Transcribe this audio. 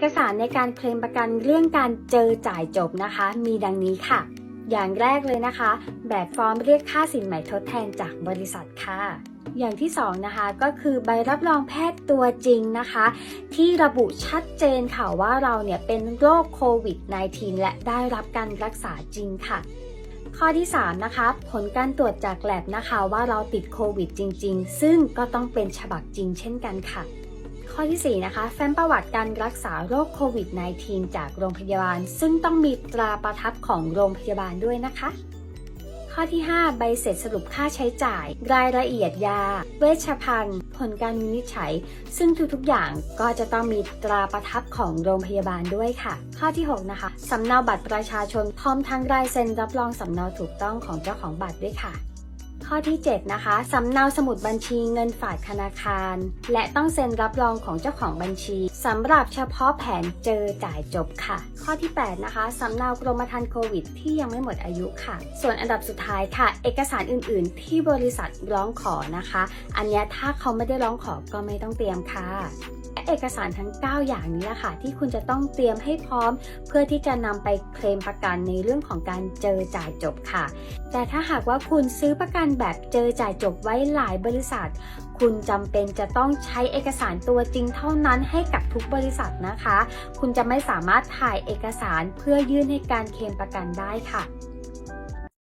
เอกสารในการเคลมประกันเรื่องการเจอจ่ายจบนะคะ มีดังนี้ค่ะ อย่างแรกเลยนะคะ แบบฟอร์มเรียกค่าสินใหม่ทดแทนจากบริษัทค่ะ อย่างที่สองนะคะก็คือใบรับรองแพทย์ตัวจริงนะคะ ที่ระบุชัดเจนค่ะว่าเราเนี่ยเป็นโรคโควิด -19 และได้รับการรักษาจริงค่ะ ข้อที่ 3 นะคะ ผลการตรวจจากแลบนะคะว่าเราติดโควิดจริง ๆ ซึ่งก็ต้องเป็นฉบับจริงเช่นกันค่ะ ข้อที่ 4 นะคะแฟ้มประวัติการรักษาโรคโควิด -19 จากโรงพยาบาล ซึ่งต้องมีตราประทับของโรงพยาบาลด้วยนะคะ ข้อที่ 5 ใบเสร็จสรุปค่าใช้จ่าย รายละเอียดยา เวชภัณฑ์ ผลการวินิจฉัย ซึ่งทุกๆอย่างก็จะต้องมีตราประทับของโรงพยาบาลด้วยค่ะ ข้อที่ 6 นะคะสำเนาบัตรประชาชนพร้อมทั้งลายเซ็นรับรองสำเนาถูกต้องของเจ้าของบัตรด้วยค่ะ ข้อที่ 7 นะคะ สำเนาสมุดบัญชีเงินฝากธนาคาร และต้องเซ็นรับรองของเจ้าของบัญชีสำหรับเฉพาะแผนเจอจ่ายจบค่ะ ข้อที่ 8 นะคะสำเนากรมธรรม์โควิด ที่ยังไม่หมดอายุค่ะ ส่วนอันดับสุดท้ายค่ะ เอกสารอื่น ๆ ที่บริษัทร้องขอนะคะ อันนี้ถ้าเขาไม่ได้ร้องขอก็ไม่ต้องเตรียมค่ะและเอกสารทั้ง 9 อย่างนี้แหละค่ะ ที่คุณจะต้องเตรียมให้พร้อม เพื่อที่จะนำไปเคลมประกันในเรื่องของการเจอจ่ายจบค่ะ แต่ถ้าหากว่าคุณซื้อประกันแบบเจอจ่ายจบไว้หลายบริษัท คุณจำเป็นจะต้องใช้เอกสารตัวจริงเท่านั้นให้กับทุกบริษัทนะคะ คุณจะไม่สามารถถ่ายเอกสารเพื่อยื่นให้การเคลมประกันได้ค่ะ